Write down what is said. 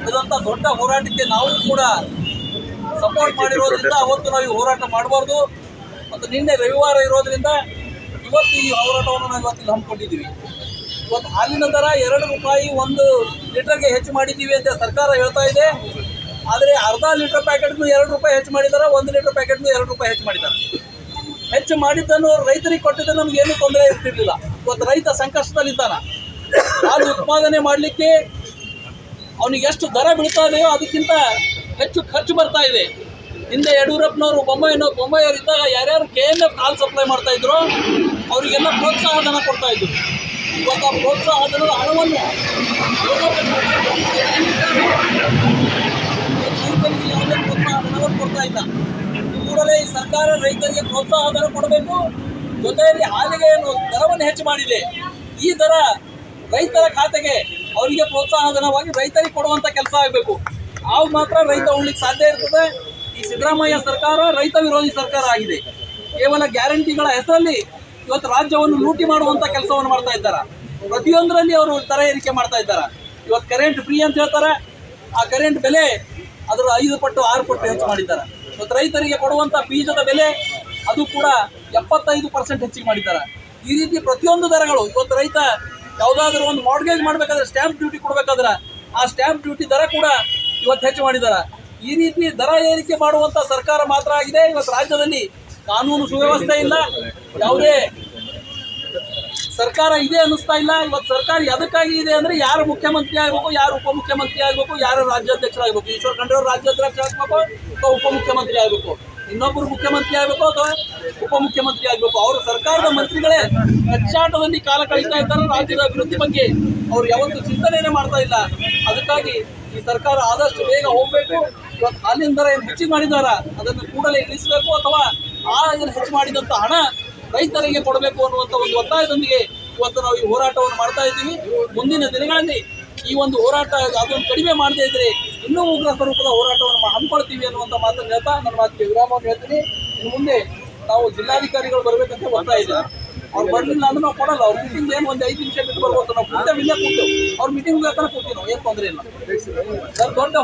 ನಡೆದಂತ ದೊಡ್ಡ ಹೋರಾಟಕ್ಕೆ ನಾವು ಕೂಡ ಸಪೋರ್ಟ್ ಮಾಡಿರೋದ್ರಿಂದ ಅವತ್ತು ನಾವು ಈ ಹೋರಾಟ ಮಾಡಬಾರ್ದು. ಮತ್ತು ನಿನ್ನೆ ರವಿವಾರ ಇರೋದ್ರಿಂದ ಇವತ್ತು ಈ ಹೋರಾಟವನ್ನು ನಾವು ಇವತ್ತು ಇಲ್ಲಿ ಹಮ್ಮಿಕೊಂಡಿದ್ದೀವಿ. ಇವತ್ತು ಹಾಲಿನ ದರ ಎರಡು ರೂಪಾಯಿ ಒಂದು ಲೀಟರ್ಗೆ ಹೆಚ್ಚು ಮಾಡಿದ್ದೀವಿ ಅಂತ ಸರ್ಕಾರ ಹೇಳ್ತಾ ಇದೆ. ಆದರೆ ಅರ್ಧ ಲೀಟರ್ ಪ್ಯಾಕೆಟ್ನು ಎರಡು ರೂಪಾಯಿ ಹೆಚ್ಚು ಮಾಡಿದ್ದಾರೆ ಒಂದು ಲೀಟರ್ ಪ್ಯಾಕೆಟ್ನು ಎರಡು ರೂಪಾಯಿ ಹೆಚ್ಚು ಮಾಡಿದ್ದಾರೆ. ಹೆಚ್ಚು ಮಾಡಿದ್ದನ್ನು ರೈತರಿಗೆ ಕೊಟ್ಟಿದ್ದು ನಮ್ಗೆ ಏನು ತೊಂದರೆ ಇರ್ತಿರ್ಲಿಲ್ಲ. ಇವತ್ತು ರೈತ ಸಂಕಷ್ಟದಲ್ಲಿದ್ದಾನ. ಹಾಲು ಉತ್ಪಾದನೆ ಮಾಡಲಿಕ್ಕೆ ಅವನಿಗೆ ಎಷ್ಟು ದರ ಬೀಳ್ತಾ ಇದೆಯೋ ಅದಕ್ಕಿಂತ ಹೆಚ್ಚು ಖರ್ಚು ಬರ್ತಾ ಇದೆ. ಹಿಂದೆ ಯಡಿಯೂರಪ್ಪನವರು ಬೊಂಬೈನೋ ಬೊಂಬೈಯವರು ಇದ್ದಾಗ ಯಾರ್ಯಾರು ಕೆ ಎನ್ ಎಫ್ ಹಾಲು ಸಪ್ಲೈ ಮಾಡ್ತಾ ಇದ್ರು ಅವರಿಗೆಲ್ಲ ಪ್ರೋತ್ಸಾಹ ಧನ ಕೊಡ್ತಾ ಇದ್ರು. ಇವಾಗ ಪ್ರೋತ್ಸಾಹ ಧನದ ಹಣವನ್ನು ಪ್ರೋತ್ಸಾಹ ಧನವನ್ನು ಕೊಡ್ತಾ ಇಲ್ಲ ಕೂಡಲೇ ಈ ಸರ್ಕಾರ ರೈತರಿಗೆ ಪ್ರೋತ್ಸಾಹ ಧನ ಕೊಡಬೇಕು. ಜೊತೆಯಲ್ಲಿ ಹಾಲಿಗೆ ಏನು ದರವನ್ನು ಹೆಚ್ಚು ಮಾಡಿದೆ. ಈ ದರ ರೈತರ ಖಾತೆಗೆ ಅವರಿಗೆ ಪ್ರೋತ್ಸಾಹ ಧನವಾಗಿ ರೈತರಿಗೆ ಕೊಡುವಂತ ಕೆಲಸ ಆಗಬೇಕು. ಆಗ ಮಾತ್ರ ರೈತ ಉಳ್ಳಿಕ್ಕೆ ಸಾಧ್ಯ ಇರ್ತದೆ. ಈ ಸಿದ್ದರಾಮಯ್ಯ ಸರ್ಕಾರ ರೈತ ವಿರೋಧಿ ಸರ್ಕಾರ ಆಗಿದೆ. ಕೇವಲ ಗ್ಯಾರಂಟಿಗಳ ಹೆಸರಲ್ಲಿ ಇವತ್ತು ರಾಜ್ಯವನ್ನು ಲೂಟಿ ಮಾಡುವಂತ ಕೆಲಸವನ್ನು ಮಾಡ್ತಾ ಇದ್ದಾರೆ. ಪ್ರತಿಯೊಂದರಲ್ಲಿ ಅವರು ತರ ಏರಿಕೆ ಮಾಡ್ತಾ ಇದ್ದಾರೆ. ಇವತ್ತು ಕರೆಂಟ್ ಫ್ರೀ ಅಂತ ಹೇಳ್ತಾರೆ. ಆ ಕರೆಂಟ್ ಬೆಲೆ ಅದರ ಐದು ಪಟ್ಟು, ಆರು ಪಟ್ಟು ಹೆಚ್ಚು ಮಾಡಿದ್ದಾರೆ. ಇವತ್ತು ರೈತರಿಗೆ ಕೊಡುವಂತ ಬೀಜದ ಬೆಲೆ ಅದು ಕೂಡ ಎಪ್ಪತ್ತೈದು ಪರ್ಸೆಂಟ್ ಹೆಚ್ಚಿಗೆ ಮಾಡಿದ್ದಾರೆ. ಈ ರೀತಿ ಪ್ರತಿಯೊಂದು ದರಗಳು ಇವತ್ತು ರೈತ ಯಾವುದಾದ್ರೂ ಒಂದು ಮಾರ್ಗೇಜ್ ಮಾಡಬೇಕಾದ್ರೆ ಸ್ಟ್ಯಾಂಪ್ ಡ್ಯೂಟಿ ಕೊಡಬೇಕಾದ್ರೆ ಆ ಸ್ಟ್ಯಾಂಪ್ ಡ್ಯೂಟಿ ದರ ಕೂಡ ಇವತ್ತು ಹೆಚ್ಚು ಮಾಡಿದ್ದಾರೆ ಈ ರೀತಿ ದರ ಏರಿಕೆ ಮಾಡುವಂತ ಸರ್ಕಾರ ಮಾತ್ರ ಆಗಿದೆ. ಇವತ್ತು ರಾಜ್ಯದಲ್ಲಿ ಕಾನೂನು ಸುವ್ಯವಸ್ಥೆ ಇಲ್ಲ. ಯಾವುದೇ ಸರ್ಕಾರ ಇದೆ ಅನ್ನಿಸ್ತಾ ಇಲ್ಲ. ಇವತ್ತು ಸರ್ಕಾರ ಎದಕ್ಕಾಗಿ ಇದೆ ಅಂದ್ರೆ ಯಾರು ಮುಖ್ಯಮಂತ್ರಿ ಆಗಬೇಕು, ಯಾರು ಉಪಮುಖ್ಯಮಂತ್ರಿ ಆಗಬೇಕು, ಯಾರು ರಾಜ್ಯಾಧ್ಯಕ್ಷರಾಗಬೇಕು. ಈಶ್ವರ್ ಖಂಡ್ರೆ ರಾಜ್ಯಾಧ್ಯಕ್ಷರಾಗಬೇಕು ಅಥವಾ ಉಪಮುಖ್ಯಮಂತ್ರಿ ಆಗಬೇಕು. ಇನ್ನೊಬ್ಬರು ಮುಖ್ಯಮಂತ್ರಿ ಆಗಬೇಕು ಅಥವಾ ಉಪಮುಖ್ಯಮಂತ್ರಿ ಆಗಬೇಕು? ಅವರು ಸರ್ಕಾರದ ಮಂತ್ರಿಗಳೇ. ಕಚ್ಚಾಟದಲ್ಲಿ ಕಾಲ ಕಳೀತಾ ಇದ್ದಾರೆ, ರಾಜ್ಯದ ಅಭಿವೃದ್ಧಿ ಬಗ್ಗೆ ಅವ್ರು ಯಾವತ್ತೂ ಚಿಂತನೆಯೇ ಮಾಡ್ತಾ ಇಲ್ಲ. ಅದಕ್ಕಾಗಿ ಈ ಸರ್ಕಾರ ಆದಷ್ಟು ಬೇಗ ಹೋಗಬೇಕು. ಇವತ್ತು ಹಾಲಿನ ದರ ಏನು ಹೆಚ್ಚಿಗೆ ಮಾಡಿದಾರ, ಅದನ್ನು ಕೂಡಲೇ ಇಳಿಸಬೇಕು ಅಥವಾ ಆ ಏನು ಹೆಚ್ಚು ಮಾಡಿದಂಥ ಹಣ ರೈತರಿಗೆ ಕೊಡಬೇಕು ಅನ್ನುವಂಥ ಒಂದು ಒತ್ತಾಯದೊಂದಿಗೆ ಇವತ್ತು ನಾವು ಈ ಹೋರಾಟವನ್ನು ಮಾಡ್ತಾ ಇದ್ದೀವಿ. ಮುಂದಿನ ದಿನಗಳಲ್ಲಿ ಈ ಒಂದು ಹೋರಾಟ ಅದನ್ನು ಕಡಿಮೆ ಮಾಡದೇ ಇದ್ರೆ ಇನ್ನೂ ಉಗ್ರ ಸ್ವರೂಪದ ಹೋರಾಟವನ್ನು ಹಮ್ಮಿಕೊಳ್ತೀವಿ ಅನ್ನುವಂಥ ಮಾತನ್ನು ಹೇಳ್ತಾ ನನ್ನ ಮಾತಿಗೆ ವಿರಾಮವನ್ನು ಹೇಳ್ತೀನಿ. ಇನ್ನು ಮುಂದೆ ನಾವು ಜಿಲ್ಲಾಧಿಕಾರಿಗಳು ಬರಬೇಕಂತ ಒತ್ತಾಯ ಇದೆ. ಅವ್ರು ಬರಲಿಲ್ಲ ಅಂದ್ರೆ ನಾವು ಕೊಡಲ್ಲ. ಅವ್ರ ಮೀಟಿಂಗ್ ಏನು ಒಂದು ಐದು ನಿಮಿಷ ಬಿಟ್ಟು ಬರ್ಬೋದು. ನಾವು ಕೂತೇವೆ ಇಲ್ಲೇ ಕೂತೇವೆ ಅವ್ರ ಮೀಟಿಂಗ್ ಬೇಕಾದ್ರೆ ಕೂತೀವಿ ನಾವು. ಏನು ತೊಂದರೆ ಇಲ್ಲ. ಸರ್, ದೊಡ್ಡ